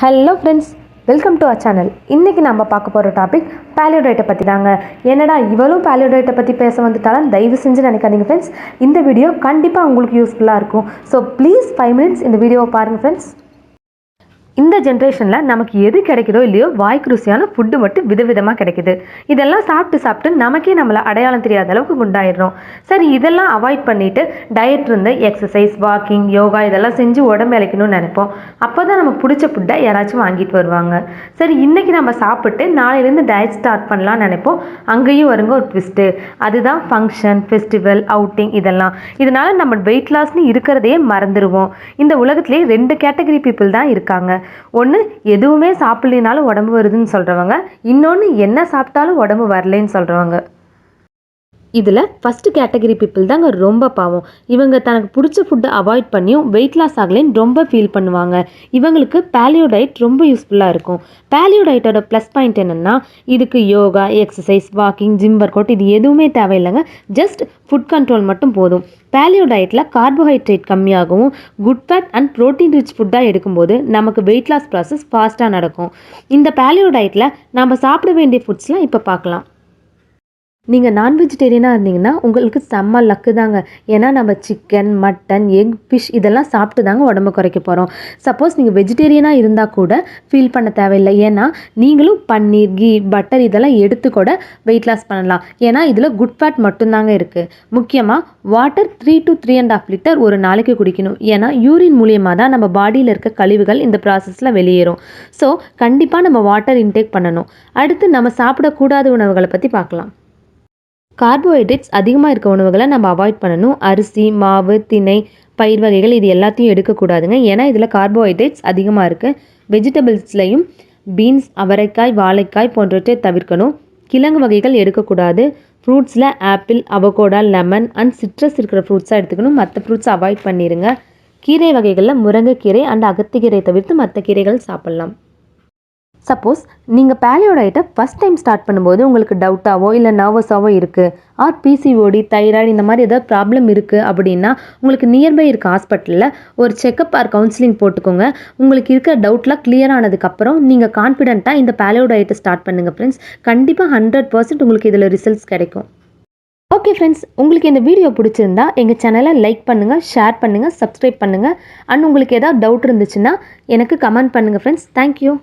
Hello friends welcome to our channel இன்றைக்கி நம்ம பார்க்க போகிற டாபிக் பேலியோடைட்டை பற்றி தாங்க என்னடா இவளும் பேலியோடைட்டை பற்றி பேச வந்துட்டாலும் தயவு செஞ்சு நினைக்காதீங்க ஃப்ரெண்ட்ஸ் இந்த வீடியோ கண்டிப்பாக உங்களுக்கு யூஸ்ஃபுல்லாக இருக்கும். ஸோ ப்ளீஸ் ஃபைவ் மினிட்ஸ் இந்த வீடியோவை பாருங்கள் ஃப்ரெண்ட்ஸ் இந்த ஜென்ரேஷனில் நமக்கு எது கிடைக்குதோ இல்லையோ வாய்க்கு ருசியான ஃபுட்டு மட்டும் விதவிதமாக கிடைக்குது. இதெல்லாம் சாப்பிட்டு சாப்பிட்டு நமக்கே நம்மளை அடையாளம் தெரியாத அளவுக்கு குண்டாயிடுறோம். சரி இதெல்லாம் அவாய்ட் பண்ணிவிட்டு டயட் இருந்து எக்ஸசைஸ் வாக்கிங் யோகா இதெல்லாம் செஞ்சு உடம்பு இழைக்கணும்னு நினைப்போம். அப்போ தான் நமக்கு பிடிச்ச ஃபுட்டை யாராச்சும் வாங்கிட்டு வருவாங்க. சரி இன்றைக்கி நம்ம சாப்பிட்டு நாளையிலேருந்து டயட் ஸ்டார்ட் பண்ணலாம்னு நினைப்போம். அங்கேயும் வருங்க ஒரு ட்விஸ்ட்டு அதுதான் ஃபங்க்ஷன் ஃபெஸ்டிவல் அவுட்டிங் இதெல்லாம். இதனால் நம்ம வெயிட் லாஸ்னு இருக்கிறதையே மறந்துடுவோம் இந்த உலகத்திலே ரெண்டு கேட்டகரி பீப்புள் தான் இருக்காங்க. ஒன்று எதுவுமே சாப்பிட்லினாலும் உடம்பு வருதுன்னு சொல்கிறவங்க இன்னொன்று என்ன சாப்பிட்டாலும் உடம்பு வரலைன்னு சொல்கிறவங்க இதில் ஃபஸ்ட்டு கேட்டகரி பீப்புள் தாங்க ரொம்ப பாவம். இவங்க தனக்கு பிடிச்ச ஃபுட்டை அவாய்ட் பண்ணியும் வெயிட் லாஸ் ஆகலைன்னு ரொம்ப ஃபீல் பண்ணுவாங்க. இவங்களுக்கு பேலியோ டயட் ரொம்ப யூஸ்ஃபுல்லாக இருக்கும். பேலியோ டயட்டோட ப்ளஸ் பாயிண்ட் என்னென்னா இதுக்கு yoga exercise walking gym work out இது எதுவுமே தேவையில்லைங்க. ஜஸ்ட் ஃபுட் கண்ட்ரோல் மட்டும் போதும். பேலியோ டயட்டில் கார்போஹைட்ரேட் கம்மியாகவும் good fat and protein rich ஃபுட்டாக எடுக்கும்போது நமக்கு வெயிட் லாஸ் ப்ராசஸ் ஃபாஸ்ட்டாக நடக்கும். இந்த பேலியோ டயட்டில் நம்ம சாப்பிட வேண்டிய ஃபுட்ஸ்லாம் இப்போ பார்க்கலாம். நீங்கள் நான் வெஜிடேரியனாக இருந்தீங்கன்னா உங்களுக்கு செம்ம லக்கு தாங்க. ஏன்னா நம்ம சிக்கன் மட்டன் எக் ஃபிஷ் இதெல்லாம் சாப்பிட்டு தாங்க உடம்பு குறைக்க போகிறோம் சப்போஸ் நீங்கள் வெஜிடேரியனாக இருந்தால் கூட ஃபீல் பண்ண தேவையில்லை. ஏன்னா நீங்களும் பன்னீர் கீ பட்டர் இதெல்லாம் எடுத்து கூட வெயிட் லாஸ் பண்ணலாம். ஏன்னா இதில் குட் ஃபேட் மட்டும்தாங்க இருக்குது முக்கியமாக water three to three and half litre ஒரு நாளைக்கு குடிக்கணும். ஏன்னா யூரின் மூலியமாக தான் நம்ம பாடியில் இருக்க கழிவுகள் இந்த ப்ராசஸில் வெளியேறும். ஸோ கண்டிப்பாக நம்ம வாட்டர் இன்டேக் பண்ணணும். அடுத்து நம்ம சாப்பிடக்கூடாத உணவுகளை பற்றி பார்க்கலாம். கார்போஹைட்ரேட்ஸ் அதிகமாக இருக்க உணவுகளை நம்ம அவாய்ட் பண்ணணும். அரிசி மாவு திணை பயிர் வகைகள் இது எல்லாத்தையும் எடுக்கக்கூடாதுங்க. ஏன்னா இதில் கார்போஹைட்ரேட்ஸ் அதிகமாக இருக்குது வெஜிடபிள்ஸ்லையும் பீன்ஸ் அவரைக்காய் வாழைக்காய் போன்றவற்றை தவிர்க்கணும். கிழங்கு வகைகள் எடுக்கக்கூடாது. ஃப்ரூட்ஸில் apple avocado lemon and citrus இருக்கிற ஃப்ரூட்ஸாக எடுத்துக்கணும். மற்ற ஃப்ரூட்ஸ் அவாய்ட் பண்ணிடுங்க கீரை வகைகளில் முருங்கைக்கீரை அண்ட் அகத்திக்கீரை தவிர்த்து மற்ற கீரைகள் சாப்பிட்லாம். சப்போஸ் நீங்கள் பேலியோ ஐட்டை ஃபஸ்ட் டைம் ஸ்டார்ட் பண்ணும்போது உங்களுக்கு டவுட்டாவோ இல்லை நர்வஸாவோ இருக்குது ஆர் பிசிஓடி தைராய்டு இந்த மாதிரி ஏதாவது ப்ராப்ளம் இருக்குது அப்படின்னா உங்களுக்கு நியர்பை இருக்க ஹாஸ்பிட்டலில் ஒரு செக்கப் ஆர் கவுன்சிலிங் போட்டுக்கோங்க. உங்களுக்கு இருக்கிற டவுட்லாம் கிளியர் ஆனதுக்கப்புறம் நீங்கள் கான்ஃபிடென்ட்டாக இந்த பேலியோ ஐட்டை ஸ்டார்ட் பண்ணுங்கள் ஃப்ரெண்ட்ஸ் கண்டிப்பாக ஹண்ட்ரட் பர்சன்ட் உங்களுக்கு இதில் ரிசல்ட்ஸ் கிடைக்கும். ஓகே ஃப்ரெண்ட்ஸ் உங்களுக்கு இந்த வீடியோ பிடிச்சிருந்தா எங்கள் சேனலை லைக் பண்ணுங்கள் ஷேர் பண்ணுங்கள் சப்ஸ்கிரைப் பண்ணுங்கள் அண்ட் உங்களுக்கு ஏதாவது டவுட் இருந்துச்சுன்னா எனக்கு கமெண்ட் பண்ணுங்கள் ஃப்ரெண்ட்ஸ் தேங்க்யூ